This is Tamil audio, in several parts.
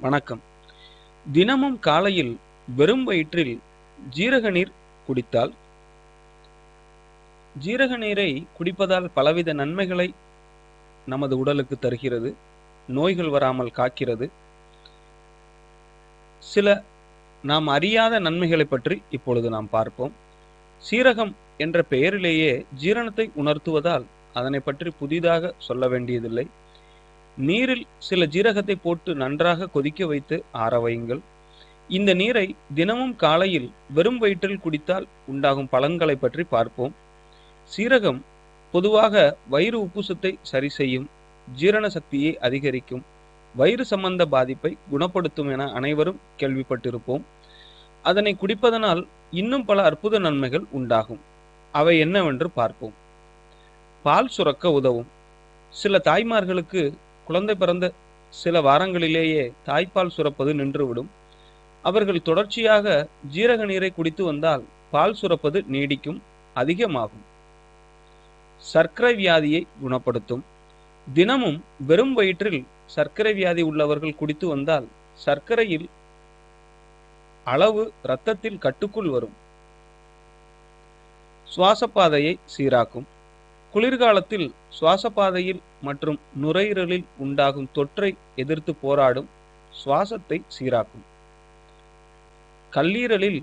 வணக்கம். தினமும் காலையில் வெறும் வயிற்றில் ஜீரக நீர் குடித்தால்? ஜீரக நீரை குடிப்பதால் பலவித நன்மைகளை நமது உடலுக்கு தருகிறது. நோய்கள் வராமல் காக்கிறது. சில நாம் அறியாத நன்மைகளை பற்றி இப்பொழுது நாம் பார்ப்போம். சீரகம் என்ற பெயரிலேயே ஜீரணத்தை உணர்த்துவதால் அதனை பற்றி புதிதாக சொல்ல வேண்டியதில்லை. நீரில் சில ஜீரகத்தை போட்டு நன்றாக கொதிக்க வைத்து ஆற வையுங்கள். இந்த நீரை தினமும் காலையில் வெறும் வயிற்றில் குடித்தால் உண்டாகும் பலன்களை பற்றி பார்ப்போம். சீரகம் பொதுவாக வயிறு உப்புசத்தை சரி செய்யும் ஜீரண சக்தியை அதிகரிக்கும் வயிறு சம்பந்த பாதிப்பை குணப்படுத்தும் என அனைவரும் கேள்விப்பட்டிருப்போம். அதனை குடிப்பதனால் இன்னும் பல அற்புத நன்மைகள் உண்டாகும். அவை என்னவென்று பார்ப்போம். பால் சுரக்க உதவும். சில தாய்மார்களுக்கு குழந்தை பிறந்த சில வாரங்களிலேயே தாய்ப்பால் சுரப்பது நின்றுவிடும். அவர்கள் தொடர்ச்சியாக ஜீரக நீரை குடித்து வந்தால் பால் சுரப்பது நீடிக்கும் அதிகமாகும். சர்க்கரை வியாதியை குணப்படுத்தும். தினமும் வெறும் வயிற்றில் சர்க்கரை வியாதி உள்ளவர்கள் குடித்து வந்தால் சர்க்கரையில் அளவு இரத்தத்தில் கட்டுக்குள் வரும். சுவாசப்பாதையை சீராக்கும். குளிர்காலத்தில் சுவாசப்பாதையில் மற்றும் நுரையீரலில் உண்டாகும் தொற்றை எதிர்த்து போராடும் சுவாசத்தை சீராக்கும். கல்லீரலில்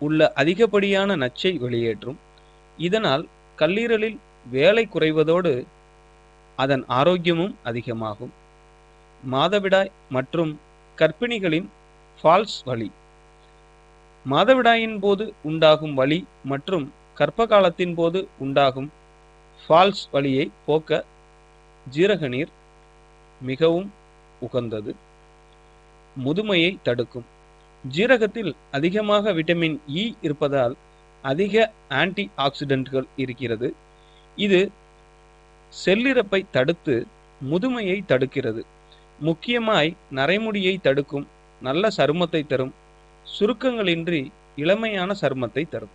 உள்ள அதிகப்படியான நச்சை வெளியேற்றும். இதனால் கல்லீரலில் வேலை குறைவதோடு அதன் ஆரோக்கியமும் அதிகமாகும். மாதவிடாய் மற்றும் கர்ப்பிணிகளின் ஃபால்ஸ் வலி. மாதவிடாயின் போது உண்டாகும் வலி மற்றும் கர்ப்ப காலத்தின் போது உண்டாகும் ஃபால்ஸ் வழியை போக்க ஜீரக நீர் மிகவும் உகந்தது. முதுமையை தடுக்கும். ஜீரகத்தில் அதிகமாக விட்டமின் இ e இருப்பதால் அதிக ஆன்டி ஆக்சிடென்ட்கள் இருக்கிறது. இது செல்லிறப்பை தடுத்து முதுமையை தடுக்கிறது. முக்கியமாய் நரைமுடியை தடுக்கும் நல்ல சருமத்தை தரும். சுருக்கங்களின்றி இளமையான சருமத்தை தரும்.